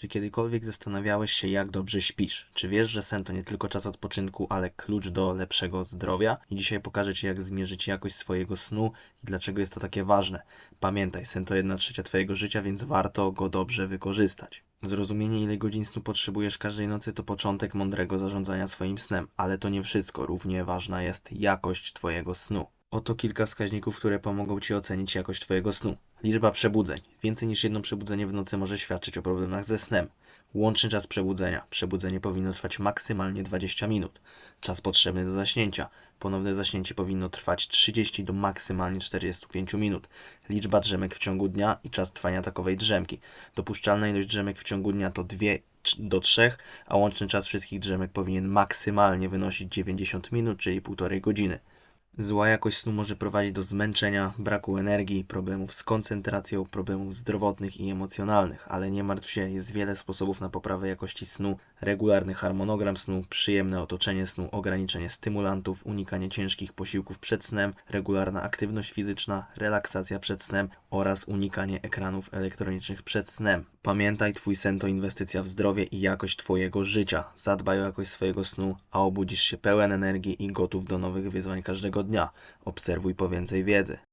Czy kiedykolwiek zastanawiałeś się, jak dobrze śpisz? Czy wiesz, że sen to nie tylko czas odpoczynku, ale klucz do lepszego zdrowia? I dzisiaj pokażę Ci, jak zmierzyć jakość swojego snu i dlaczego jest to takie ważne. Pamiętaj, sen to jedna trzecia Twojego życia, więc warto go dobrze wykorzystać. Zrozumienie, ile godzin snu potrzebujesz każdej nocy, to początek mądrego zarządzania swoim snem, ale to nie wszystko. Równie ważna jest jakość Twojego snu. Oto kilka wskaźników, które pomogą Ci ocenić jakość Twojego snu. Liczba przebudzeń. Więcej niż jedno przebudzenie w nocy może świadczyć o problemach ze snem. Łączny czas przebudzenia. Przebudzenie powinno trwać maksymalnie 20 minut. Czas potrzebny do zaśnięcia. Ponowne zaśnięcie powinno trwać 30 do maksymalnie 45 minut. Liczba drzemek w ciągu dnia i czas trwania takowej drzemki. Dopuszczalna ilość drzemek w ciągu dnia to 2 do 3, a łączny czas wszystkich drzemek powinien maksymalnie wynosić 90 minut, czyli 1,5 godziny. Zła jakość snu może prowadzić do zmęczenia, braku energii, problemów z koncentracją, problemów zdrowotnych i emocjonalnych, ale nie martw się, jest wiele sposobów na poprawę jakości snu, regularny harmonogram snu, przyjemne otoczenie snu, ograniczenie stymulantów, unikanie ciężkich posiłków przed snem, regularna aktywność fizyczna, relaksacja przed snem oraz unikanie ekranów elektronicznych przed snem. Pamiętaj, twój sen to inwestycja w zdrowie i jakość twojego życia. Zadbaj o jakość swojego snu, a obudzisz się pełen energii i gotów do nowych wyzwań każdego dnia. Obserwuj po więcej wiedzy.